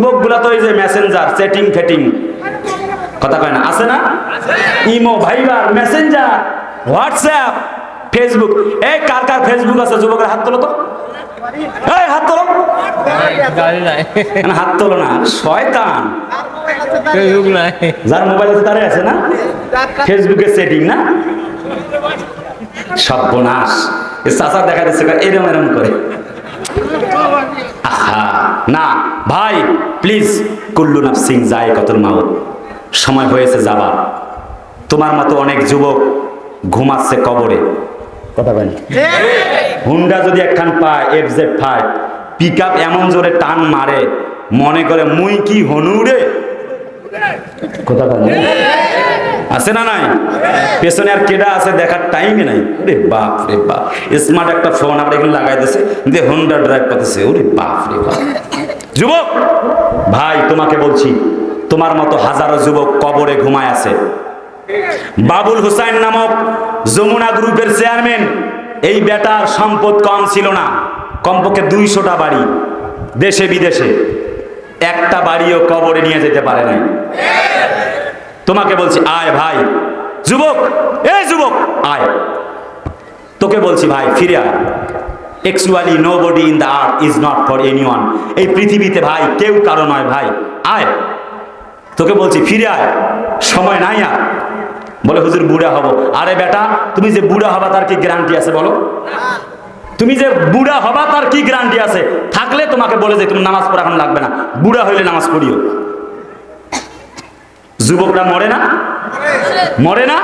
যুবকগুলা তো এই যে মেসেঞ্জার সেটিং ফেটিং কথা কয় না? আছে না? ইমো ভাইবার মেসেঞ্জার হোয়াটসঅ্যাপ ফেসবুক এই কার কার ফেসবুক আছে? যুবকের হাত তোলো তো। এই হাত তোলো। হাত তোলো না? শয়তান। যার মোবাইল আছে তারে আছে না? ফেসবুকে সেটিং না? সর্বনাশ। চাচা দেখা যাচ্ছে এরম এরম করে। আহা না। ভাই প্লিজ কুল্লু নাফ সিং যায় কতল মাউত, সময় হয়েছে যাবার তোমার মতো অনেক যুবক ঘুমাচ্ছে কবরে। কথা হুন্ডা যদি একখান পায় F Z five pick up এমন জোরে টান মারে, মনে করে, মুই কি হনুরে কথা বলেন। আছে না নাই? পেছনে আর কেডা আছে দেখার টাইমই নাই। ওরে বাপ রে বাপ। স্মার্ট একটা ফোন আমরা এখানে লাগাই দিছে। যে হোন্ডা ড্রাইভ করতেছে ওরে বাপ রে বাপ। যুবক! ভাই, তোমাকে বলছি, তোমার মতো হাজারো যুবক কবরে ঘুমায় আছে। বাবুল হুসাইন নামক যমুনা গ্রুপের চেয়ারম্যান, এই বেটার সম্পদ কম ছিল না। কমপক্ষে দুইশোটা বাড়ি, দেশে বিদেশে। একটা বাড়িও কবরে নিয়ে যেতে পারে নাই। তোমাকে বলছি, আয় ভাই। যুবক, এই যুবক, আয়। তোকে বলছি, ভাই, ফিরে আয়। Actually no body in the earth is not for any one এই পৃথিবীতে ভাই, কেউ কারও নয় ভাই। আয়। তোকে বলছি, ফিরে আয়। সময় নাই আর। বলে, হুজুর, বুড়া হব। আরে বেটা, তুমি যে বুড়া হবা, তার কি গ্যারান্টি আছে বলো? তুমি যে বুড়া হবা, তার কি গ্যারান্টি আছে? থাকলে তোমাকে বলে যে, তুমি নামাজ পড়া এখন লাগবে না। বুড়া হইলে নামাজ পড়িও। যুবকরা মরে না? মরে না?